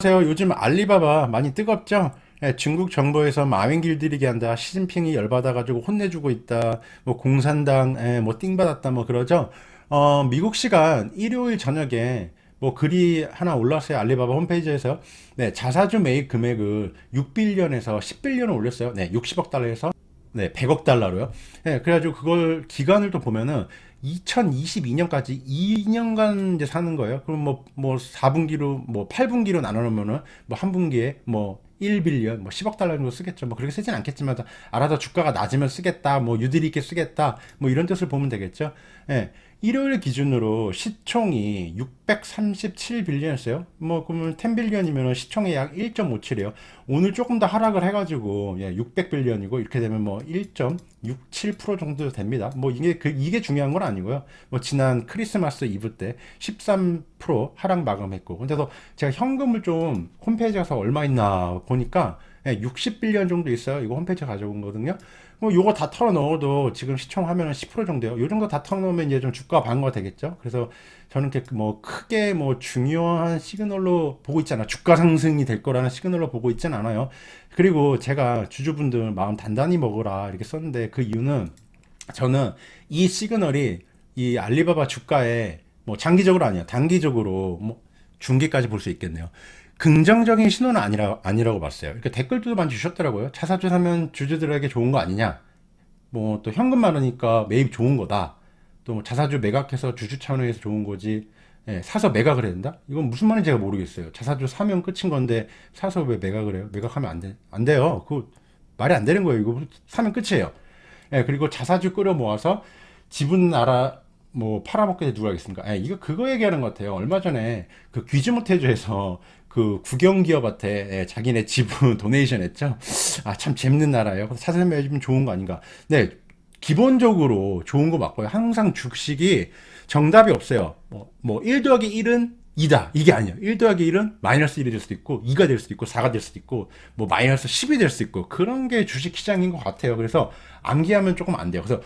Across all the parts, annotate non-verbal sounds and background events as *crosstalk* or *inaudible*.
안녕하세요. 요즘 알리바바 많이 뜨겁죠? 예, 중국 정부에서 마윈 길들이게 한다. 시진핑이 열받아가지고 혼내주고 있다. 뭐 공산당 예, 뭐 띵받았다. 뭐 그러죠. 어, 미국 시간 일요일 저녁에 뭐 글이 하나 올라왔어요. 알리바바 홈페이지에서. 네, 자사주 매입 금액을 6빌리언에서 10빌리언을 올렸어요. 네, 60억 달러에서 네, 100억 달러로요. 예, 그래가지고 그걸 기간을 또 보면은 2022년까지 2년간 이제 사는 거예요. 그럼 뭐, 뭐 4분기로, 뭐 8분기로 나눠놓으면은 뭐 한 분기에 뭐 1빌리언, 뭐 10억 달러 정도 쓰겠죠. 뭐 그렇게 쓰진 않겠지만 알아서 주가가 낮으면 쓰겠다, 뭐 유들이 있게 쓰겠다, 뭐 이런 뜻을 보면 되겠죠. 예. 일요일 기준으로 시총이 637빌리언이었어요. 뭐 그러면 10빌리언이면 시총이 약 1.57이에요. 오늘 조금 더 하락을 해가지고 예, 600빌리언이고 이렇게 되면 뭐 1.67% 정도 됩니다. 뭐 이게 그 이게 중요한 건 아니고요. 뭐 지난 크리스마스 이브 때 13% 하락 마감했고 근데도 제가 현금을 좀 홈페이지 가서 얼마 있나 보니까 예, 60빌리언 정도 있어요. 이거 홈페이지 가져온 거거든요. 뭐 요거 다 털어 넣어도 지금 시총 하면은 10% 정도요. 요 정도 다 털어 넣으면 이제 좀 주가 방어가 되겠죠. 그래서 저는 이렇게 뭐 크게 뭐 중요한 시그널로 보고 있잖아. 주가 상승이 될 거라는 시그널로 보고 있진 않아요. 그리고 제가 주주분들 마음 단단히 먹으라 이렇게 썼는데 그 이유는 저는 이 시그널이 이 알리바바 주가에 뭐 장기적으로 아니야. 단기적으로 뭐 중기까지 볼 수 있겠네요. 긍정적인 신호는 아니라, 아니라고 봤어요. 이렇게 댓글도 많이 주셨더라고요. 차 사주 사면 주주들에게 좋은 거 아니냐. 뭐 또 현금 많으니까 매입 좋은 거다. 또뭐 자사주 매각해서 주주 차원에서 좋은 거지. 예, 사서 매각을 해야 된다? 이건 무슨 말인지 제가 모르겠어요. 자사주 사면 끝인 건데 사서 왜 매각을 해요? 매각하면 안 돼. 안 돼요. 그거 말이 안 되는 거예요. 이거 사면 끝이에요. 예, 그리고 자사주 끌어 모아서 지분 알아 뭐 팔아먹게 누가 하겠습니까? 예, 이거 그거 얘기하는 것 같아요. 얼마 전에 그 귀즈모테주에서 그 국영기업한테 예, 자기네 지분 *laughs* 도네이션 했죠. 아, 참 재밌는 나라예요. 사실 매집은 좋은 거 아닌가. 네, 기본적으로 좋은 거 맞고요. 항상 주식이 정답이 없어요. 뭐, 뭐, 1 더하기 1은 2다. 이게 아니에요. 1 더하기 1은 마이너스 1이 될 수도 있고, 2가 될 수도 있고, 4가 될 수도 있고, 뭐, 마이너스 10이 될 수도 있고, 그런 게 주식 시장인 것 같아요. 그래서 암기하면 조금 안 돼요. 그래서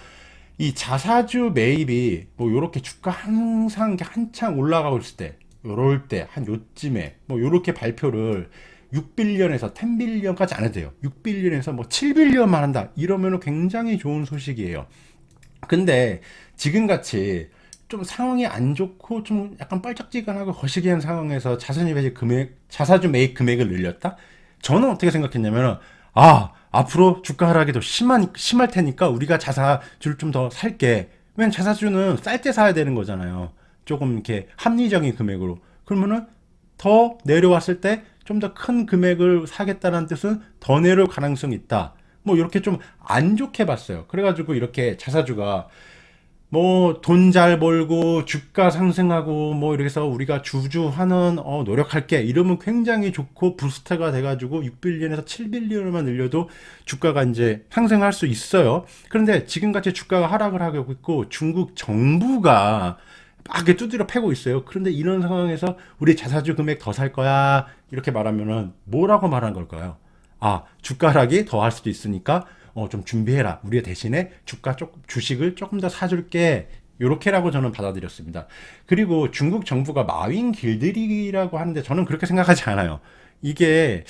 이 자사주 매입이 뭐, 요렇게 주가 항상 한창 올라가고 있을 때, 요럴 때, 한 요쯤에, 뭐, 요렇게 발표를 6빌리언에서 10빌리언까지 안 해도 돼요. 6빌리언에서 뭐 7빌리언만 한다. 이러면 굉장히 좋은 소식이에요. 근데 지금같이 좀 상황이 안 좋고 좀 약간 뻘짝지근하고 거시기한 상황에서 자산이 매입 금액, 자사주 매입 금액을 늘렸다? 저는 어떻게 생각했냐면, 아, 앞으로 주가 하락이 더 심한, 심할 테니까 우리가 자사주를 좀 더 살게. 왜냐면 자사주는 쌀 때 사야 되는 거잖아요. 조금 이렇게 합리적인 금액으로. 그러면은 더 내려왔을 때 좀 더 큰 금액을 사겠다는 뜻은 더 내려올 가능성이 있다. 뭐 이렇게 좀 안 좋게 봤어요. 그래가지고 이렇게 자사주가 뭐 돈 잘 벌고 주가 상승하고 뭐 이렇게 해서 우리가 주주하는 어 노력할게 이러면 굉장히 좋고 부스터가 돼가지고 6빌리언에서 7빌리언만 늘려도 주가가 이제 상승할 수 있어요. 그런데 지금같이 주가가 하락을 하고 있고 중국 정부가 막 두드려 패고 있어요. 그런데 이런 상황에서 우리 자사주 금액 더 살 거야. 이렇게 말하면은 뭐라고 말한 걸까요? 아, 주가 하락이 더 할 수도 있으니까 어, 좀 준비해라. 우리 대신에 주가 조금, 주식을 조금 더 사줄게. 요렇게라고 저는 받아들였습니다. 그리고 중국 정부가 마윈 길들이기라고 하는데 저는 그렇게 생각하지 않아요. 이게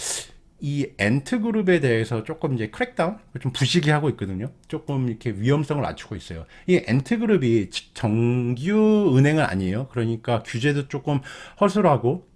이 엔트 그룹에 대해서 조금 이제 크랙다운 좀 부시기하고 있거든요. 조금 이렇게 위험성을 낮추고 있어요. 이 엔트 그룹이 정규 은행은 아니에요. 그러니까 규제도 조금 허술하고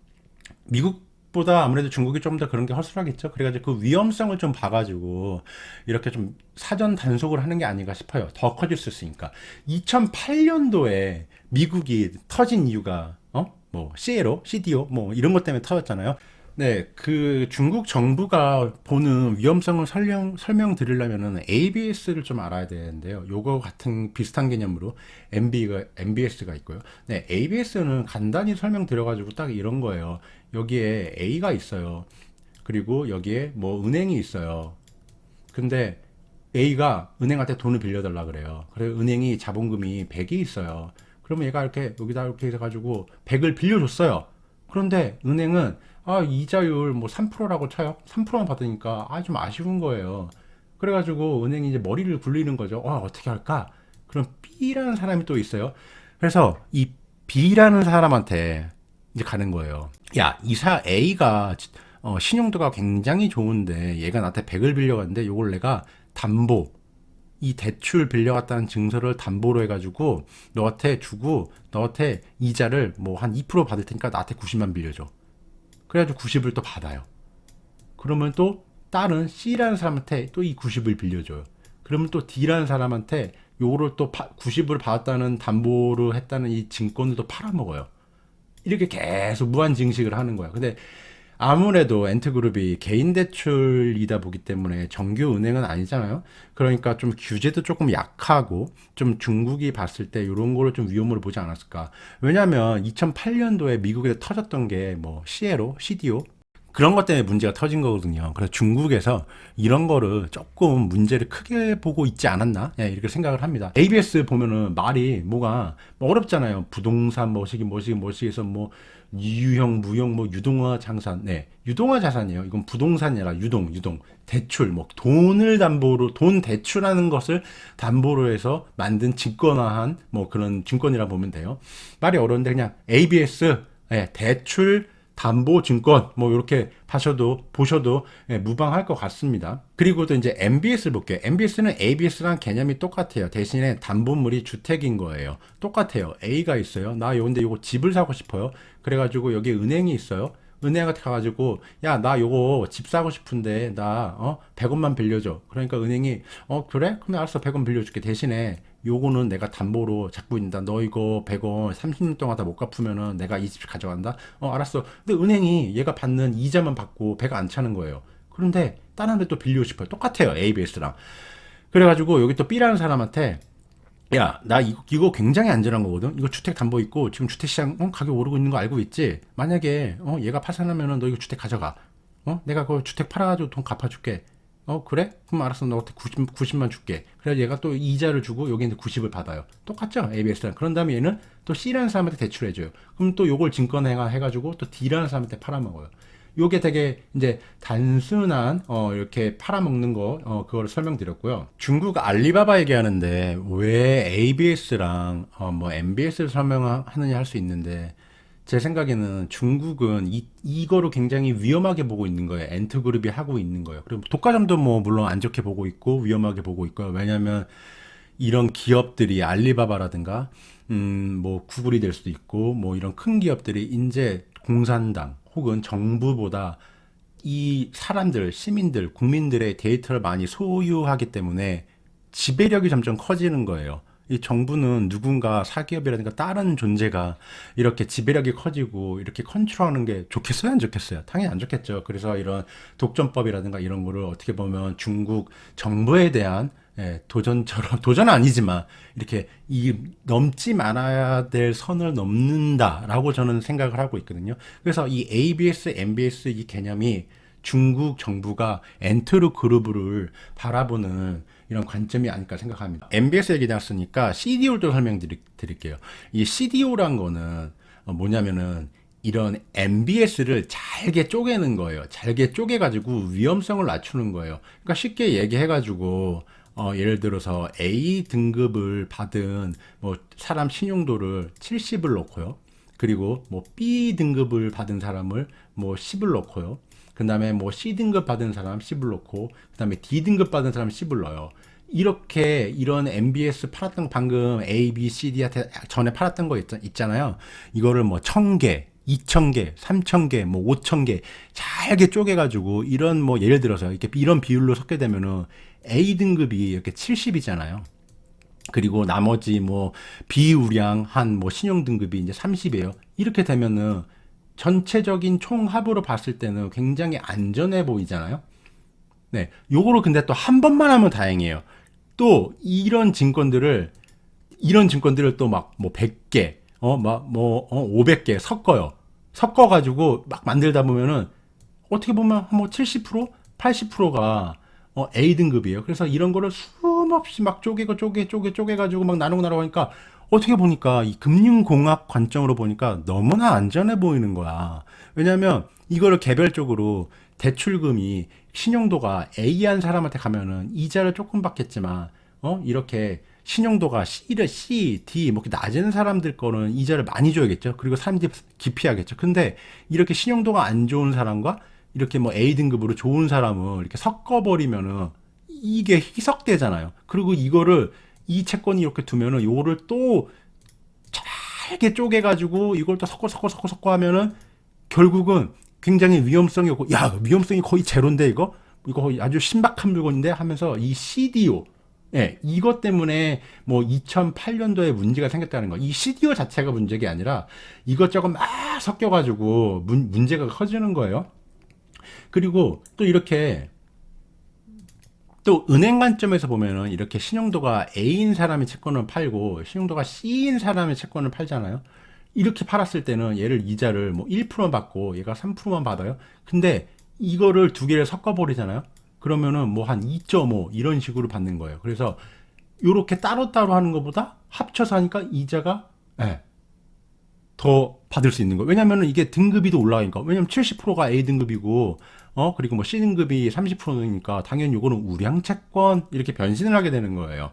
미국 보다 아무래도 중국이 좀 더 그런 게 허술하겠죠. 그래가지고 그 위험성을 좀 봐가지고 이렇게 좀 사전 단속을 하는 게 아닌가 싶어요. 더 커질 수 있으니까. 2008년도에 미국이 터진 이유가 어? 뭐 CLO, CDO 뭐 이런 것 때문에 터졌잖아요. 네, 그 중국 정부가 보는 위험성을 설명, 설명드리려면은 ABS를 좀 알아야 되는데요. 요거 같은 비슷한 개념으로 MB가, MBS가 있고요. 네, ABS는 간단히 설명드려가지고 딱 이런 거예요. 여기에 A가 있어요. 그리고 여기에 뭐 은행이 있어요. 근데 A가 은행한테 돈을 빌려달라 그래요. 그래서 은행이 자본금이 100이 있어요. 그러면 얘가 이렇게 여기다 이렇게 해가지고 100을 빌려줬어요. 그런데 은행은 아, 이자율 뭐 3%라고 쳐요. 3%만 받으니까 아, 좀 아쉬운 거예요. 그래가지고 은행이 이제 머리를 굴리는 거죠. 와, 어떻게 할까? 그럼 B라는 사람이 또 있어요. 그래서 이 B라는 사람한테 이제 가는 거예요. 야, 이사 A가 어, 신용도가 굉장히 좋은데 얘가 나한테 100을 빌려갔는데 요걸 내가 담보 이 대출 빌려갔다는 증서를 담보로 해가지고 너한테 주고 너한테 이자를 뭐 한 2% 받을 테니까 나한테 90만 빌려줘. 그래가지고 90을 또 받아요. 그러면 또 다른 C라는 사람한테 또 이 90을 빌려줘요. 그러면 또 D라는 사람한테 요거를 또 90을 받았다는 담보로 했다는 이 증권을 또 팔아먹어요. 이렇게 계속 무한 증식을 하는 거야. 근데 아무래도 엔트그룹이 개인 대출이다 보기 때문에 정규 은행은 아니잖아요. 그러니까 좀 규제도 조금 약하고 좀 중국이 봤을 때 이런 거를 좀 위험으로 보지 않았을까. 왜냐하면 2008년도에 미국에서 터졌던 게 뭐 시에로, CDO 그런 것 때문에 문제가 터진 거거든요. 그래서 중국에서 이런 거를 조금 문제를 크게 보고 있지 않았나? 예, 이렇게 생각을 합니다. ABS 보면은 말이 뭐가 뭐 어렵잖아요. 부동산 뭐시기 뭐시기 뭐시기해서 뭐 유형, 무형, 뭐 유동화 장산. 네. 유동화 자산이에요. 이건 부동산이 아니라 유동, 유동. 대출, 뭐 돈을 담보로 돈 대출하는 것을 담보로 해서 만든 증권화한 뭐 그런 증권이라 보면 돼요. 말이 어려운데 그냥 ABS 예, 대출 담보 증권 뭐 이렇게 하셔도 보셔도 예, 무방할 것 같습니다. 그리고 또 이제 MBS를 볼게요. MBS는 ABS랑 개념이 똑같아요. 대신에 담보물이 주택인 거예요. 똑같아요. A가 있어요. 나 요런데 요거 집을 사고 싶어요. 그래가지고 여기 은행이 있어요. 은행한테 가가지고 야 나 요거 집 사고 싶은데 나 어 100원만 빌려줘. 그러니까 은행이 어 그래? 그럼 알았어 100원 빌려줄게. 대신에 요거는 내가 담보로 잡고 있다. 너 이거 100원 30년 동안 다 못 갚으면은 내가 이집 가져간다. 어 알았어. 근데 은행이 얘가 받는 이자만 받고 배가 안 차는 거예요. 그런데 다른 데 또 빌리고 싶어요. 똑같아요. ABS랑. 그래가지고 여기 또 B라는 사람한테 야, 나 이거, 이거 굉장히 안전한 거거든. 이거 주택 담보 있고 지금 주택 시장 어, 가격 오르고 있는 거 알고 있지? 만약에 어, 얘가 파산하면은 너 이거 주택 가져가. 어, 내가 그 주택 팔아가지고 돈 갚아줄게. 어, 그래? 그럼 알았어. 너한테 90, 90만 줄게. 그래 얘가 또 이자를 주고 여기 이제 90을 받아요. 똑같죠? ABS랑. 그런 다음에 얘는 또 C라는 사람한테 대출해줘요. 그럼 또 요걸 증권행화 해가지고 또 D라는 사람한테 팔아먹어요. 요게 되게 이제 단순한 어 이렇게 팔아먹는 거 어 그거를 설명드렸고요. 중국 알리바바 얘기하는데 왜 ABS랑 어 뭐 MBS를 설명하느냐 할 수 있는데 제 생각에는 중국은 이, 이거를 굉장히 위험하게 보고 있는 거예요. 엔트그룹이 하고 있는 거예요. 그리고 독과점도 뭐 물론 안 좋게 보고 있고 위험하게 보고 있고요. 왜냐하면 이런 기업들이 알리바바라든가 음 뭐 구글이 될 수도 있고 뭐 이런 큰 기업들이 이제 공산당 혹은 정부보다 이 사람들, 시민들, 국민들의 데이터를 많이 소유하기 때문에 지배력이 점점 커지는 거예요. 이 정부는 누군가 사기업이라든가 다른 존재가 이렇게 지배력이 커지고 이렇게 컨트롤하는 게 좋겠어요? 안 좋겠어요? 당연히 안 좋겠죠. 그래서 이런 독점법이라든가 이런 거를 어떻게 보면 중국 정부에 대한 예, 도전처럼 *laughs* 도전은 아니지만 이렇게 이 넘지 말아야 될 선을 넘는다라고 저는 생각을 하고 있거든요. 그래서 이 ABS, MBS 이 개념이 중국 정부가 엔트루 그룹을 바라보는 이런 관점이 아닐까 생각합니다. MBS 얘기 나왔으니까 CDO도 설명드릴게요. 이 CDO란 거는 어, 뭐냐면은 이런 MBS를 잘게 쪼개는 거예요. 잘게 쪼개가지고 위험성을 낮추는 거예요. 그러니까 쉽게 얘기해가지고 어, 예를 들어서 A 등급을 받은 뭐 사람 신용도를 70을 넣고요. 그리고 뭐 B 등급을 받은 사람을 뭐 10을 넣고요. 그 다음에 뭐 C 등급 받은 사람 10을 넣고, 그 다음에 D 등급 받은 사람 10을 넣어요. 이렇게 이런 MBS 팔았던 방금 A, B, C, D한테 전에 팔았던 거 있, 있잖아요. 이거를 뭐 1000개, 2,000개, 3,000개, 뭐 5,000개 잘게 쪼개가지고 이런 뭐 예를 들어서 이렇게 이런 비율로 섞게 되면은 A 등급이 이렇게 70이잖아요. 그리고 나머지 뭐 비우량 한 뭐 신용 등급이 이제 30이에요. 이렇게 되면은 전체적인 총합으로 봤을 때는 굉장히 안전해 보이잖아요. 네. 요거를 근데 또 한 번만 하면 다행이에요. 또 이런 증권들을 이런 증권들을 또 막 뭐 100개, 어, 막뭐 어, 500개 섞어요. 섞어 가지고 막 만들다 보면은 어떻게 보면 뭐 70%, 80%가 어, A 등급이에요. 그래서 이런 거를 수없이 막 쪼개고 쪼개 쪼개 쪼개 가지고 막 나누고 나누고 하니까 어떻게 보니까 이 금융공학 관점으로 보니까 너무나 안전해 보이는 거야. 왜냐면 이거를 개별적으로 대출금이 신용도가 A한 사람한테 가면은 이자를 조금 받겠지만 어 이렇게 신용도가 C를 C, D 뭐 이렇게 낮은 사람들 거는 이자를 많이 줘야겠죠. 그리고 사람들이 기피하겠죠. 근데 이렇게 신용도가 안 좋은 사람과 이렇게 뭐 A 등급으로 좋은 사람을 이렇게 섞어버리면은 이게 희석되잖아요. 그리고 이거를 이 채권이 이렇게 두면은 요거를 또 잘게 쪼개 가지고 이걸 또 섞어 섞어 섞어 섞어 하면은 결국은 굉장히 위험성이 없고 야 위험성이 거의 제로인데 이거 이거 아주 신박한 물건인데 하면서 이 CDO 예, 이것 때문에 뭐 2008년도에 문제가 생겼다는 거. 이 CDO 자체가 문제가 아니라 이것저것 막 섞여가지고 문, 문제가 커지는 거예요. 그리고 또 이렇게 또 은행 관점에서 보면은 이렇게 신용도가 A인 사람의 채권을 팔고 신용도가 C인 사람의 채권을 팔잖아요. 이렇게 팔았을 때는 얘를 이자를 뭐1% 받고 얘가 3%만 받아요. 근데 이거를 두 개를 섞어 버리잖아요. 그러면은 뭐 한 2.5 이런 식으로 받는 거예요. 그래서 요렇게 따로따로 하는 것보다 합쳐서 하니까 이자가 예, 더 받을 수 있는 거예요. 왜냐면은 이게 등급이 더 올라가니까. 왜냐면 70%가 A 등급이고, 어, 그리고 뭐 C 등급이 30%니까 당연히 요거는 우량 채권 이렇게 변신을 하게 되는 거예요.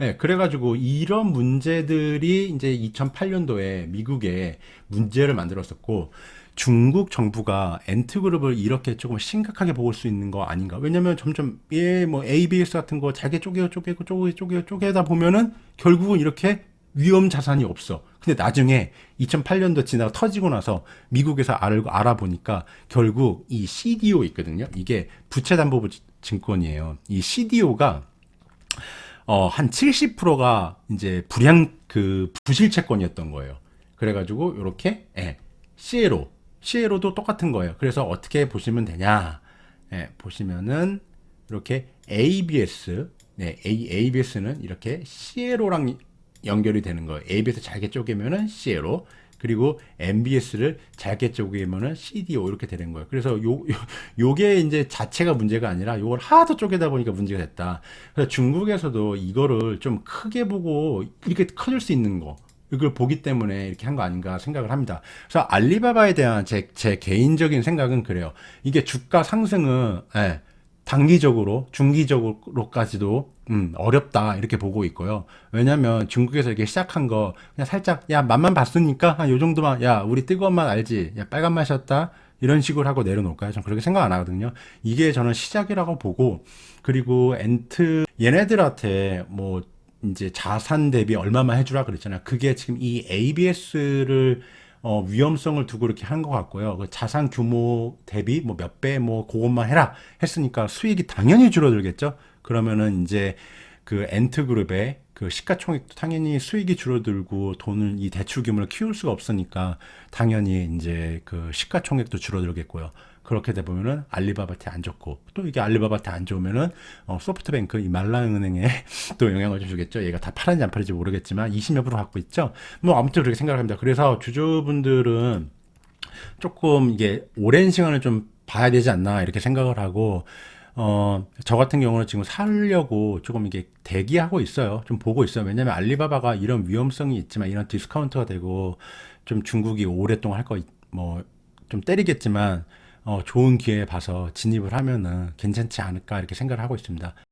예, 그래가지고 이런 문제들이 이제 2008년도에 미국에 문제를 만들었었고, 중국 정부가 엔트그룹을 이렇게 조금 심각하게 볼수 있는 거 아닌가? 왜냐면 점점 얘뭐 ABS 같은 거 잘게 쪼개고 쪼개고 쪼개 쪼개 쪼개다 보면은 결국은 이렇게 위험 자산이 없어. 근데 나중에 2008년도 지나가 터지고 나서 미국에서 알고 알아보니까 결국 이 CDO 있거든요. 이게 부채담보부 증권이에요. 이 CDO가 어, 한 70%가 이제 불량 그 부실 채권이었던 거예요. 그래가지고 이렇게 예, CLO, CLO도 똑같은 거예요. 그래서 어떻게 보시면 되냐? 예, 보시면은 이렇게 ABS, 네, ABS는 이렇게 CLO랑 연결이 되는 거예요. ABS 잘게 쪼개면은 CLO, 그리고 MBS를 잘게 쪼개면은 CDO 이렇게 되는 거예요. 그래서 요, 요 요게 이제 자체가 문제가 아니라 요걸 하도 쪼개다 보니까 문제가 됐다. 그래서 중국에서도 이거를 좀 크게 보고 이렇게 커질 수 있는 거 이걸 보기 때문에 이렇게 한 거 아닌가 생각을 합니다. 그래서 알리바바에 대한 제, 제 개인적인 생각은 그래요. 이게 주가 상승은 예, 단기적으로, 중기적으로까지도 음, 어렵다 이렇게 보고 있고요. 왜냐면 중국에서 이렇게 시작한 거 그냥 살짝 야 맛만 봤으니까 한 요 정도만 야 우리 뜨거운 맛 알지? 야 빨간 맛이었다. 이런 식으로 하고 내려놓을까요? 전 그렇게 생각 안 하거든요. 이게 저는 시작이라고 보고 그리고 엔트 얘네들한테 뭐 이제 자산 대비 얼마만 해주라 그랬잖아요. 그게 지금 이 ABS를 어, 위험성을 두고 이렇게 한 것 같고요. 그 자산 규모 대비 뭐 몇 배 뭐 그것만 해라 했으니까 수익이 당연히 줄어들겠죠. 그러면은 이제 그 엔트 그룹의 그 시가총액도 당연히 수익이 줄어들고 돈을 이 대출 규모를 키울 수가 없으니까 당연히 이제 그 시가총액도 줄어들겠고요. 그렇게 돼 보면은 알리바바한테 안 좋고 또 이게 알리바바한테 안 좋으면은 어, 소프트뱅크 이 말랑은행에 *laughs* 또 영향을 좀 주겠죠. 얘가 다 팔았는지 안 팔는지 모르겠지만 20몇 프로 갖고 있죠. 뭐 아무튼 그렇게 생각합니다. 그래서 주주분들은 조금 이게 오랜 시간을 좀 봐야 되지 않나 이렇게 생각을 하고 어, 저 같은 경우는 지금 살려고 조금 이게 대기하고 있어요. 좀 보고 있어요. 왜냐면 알리바바가 이런 위험성이 있지만 이런 디스카운트가 되고 좀 중국이 오랫동안 할 거 뭐 좀 때리겠지만 어, 좋은 기회 봐서 진입을 하면은 괜찮지 않을까 이렇게 생각을 하고 있습니다.